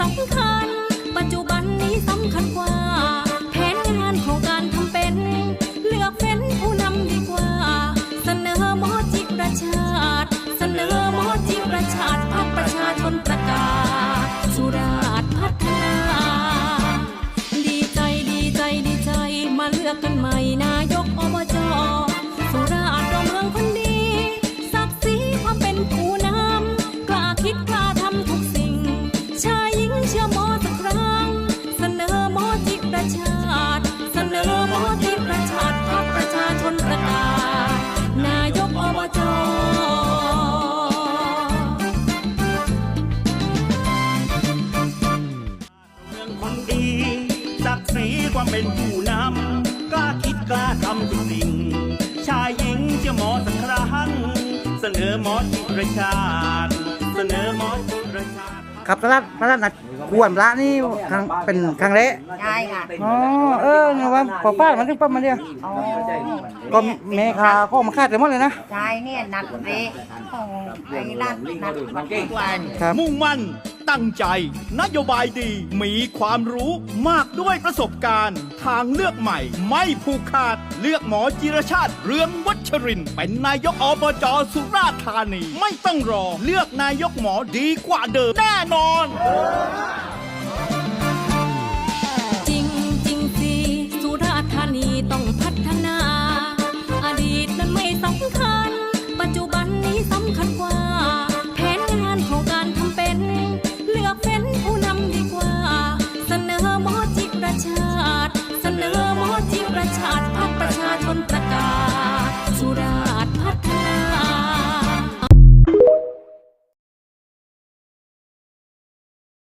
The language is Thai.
สำคัญ ปัจจุบันนี้สำคัญกว่า แผนงานของการทำเป็น เลือกเป็นผู้นำดีกว่า เสนอหมอจิประชาติ เสนอหมอจิประชาติพักประชาชนประกาศ สุราษฎร์พัฒนา ดีใจดีใจดีใจมาเลือกกันใหม่นะ กศรีความเป็นผู้นำกล้าคิดกล้าทำทุกสิ่ง ชายหญิงจะหมอสักครั้ง เสนอหมอจิตรชาติเสนอหมอจิตรชาติครับพระราชพระราชนัดกวนพระนี่ครั้งเป็นครั้งแรกใช่ค่ะ อ๋อเออนะว่าป้าป้ามันถึงป้ามันเดียวอ๋อก็เมฆาก็มาคาดเลยหมดเลยนะใช่เนี่ยนัดเรของไอ้ร้านนัดวัน ครับ มุ่งมั่น ตั้งใจ นโยบายดีมีความรู้มากด้วยประสบการณ์ ทางเลือกใหม่ ไม่ผูกขาด เลือกหมอจิรชาติเรืองวัชริน เป็นนายกอบจสุราษฎร์ธานี ไม่ต้องรอ เลือกนายกหมอดีกว่าเดิมแน่นอน